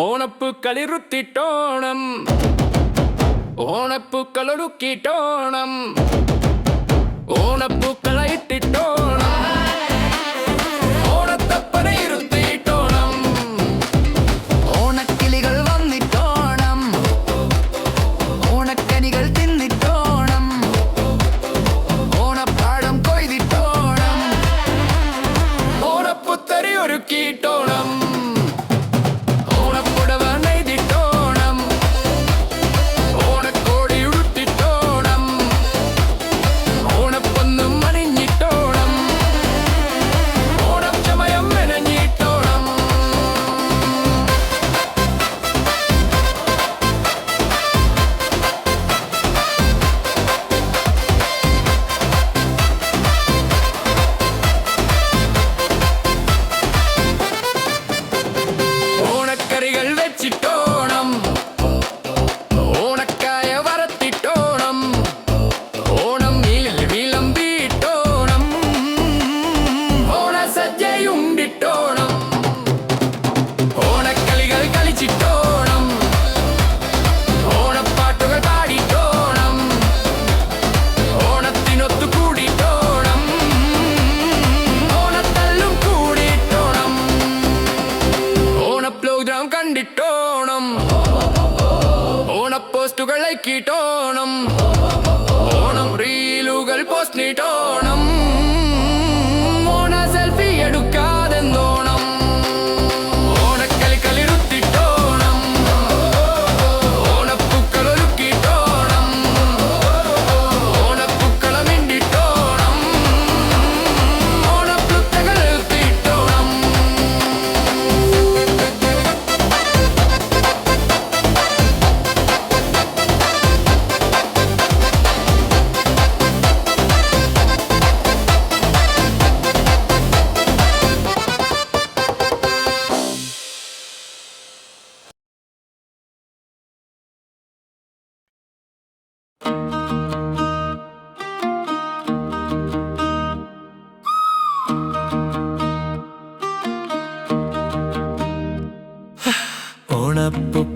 ஓனப்பு களிருத்திட்டோணம். ஓனப்பு கலொடுக்கிட்டோணம் programme കണ്ടിട്ടോണം ഓണ പോസ്റ്റുകൾ ലൈക്കിട്ടോണം ഓണം റീലുകൾ പോസ്റ്റിട്ടോണം ഓണ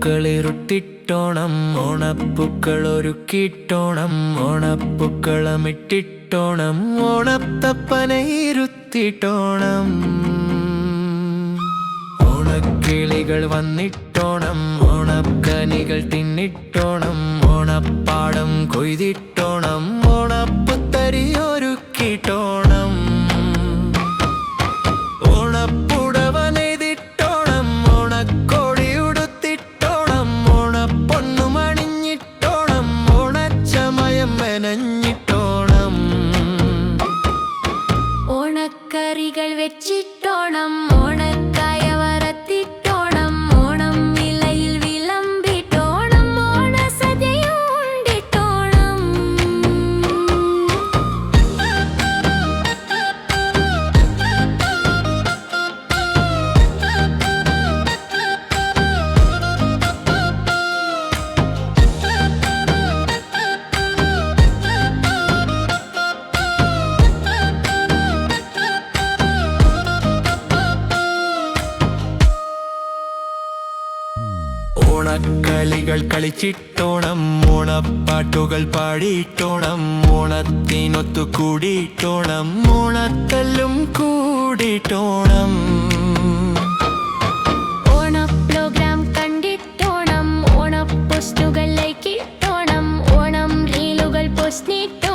ഓണപ്പൂക്കളിരുട്ടിട്ടോണം ഓണപ്പൂക്കൾ ഒരുക്കിട്ടോണം ഓണപ്പൂക്കളമിട്ടിട്ടോണം ഓണത്തപ്പനയിരുത്തിട്ടോണം ഓണക്കിളികൾ വന്നിട്ടോണം ഓണക്കനികൾ തിന്നിട്ടോണം ഓണപ്പാടം കൊയ്തിട്ടോണം. 记 ഓണക്കളികൾ കളിച്ചിട്ടോണം ഓണപ്പാട്ടുകൾ പാടിയിട്ടോണം ഓണത്തിനൊത്തു കൂടിയിട്ടോണം ഓണത്തല്ലും കൂടിയിട്ടോണം. ഓണ പ്രോഗ്രാം കണ്ടിട്ടോണം ഓണ ലൈക്കിട്ടോണം ഓണം റീലുകൾ പോസ്റ്റ് പോസ്റ്റിട്ടോണം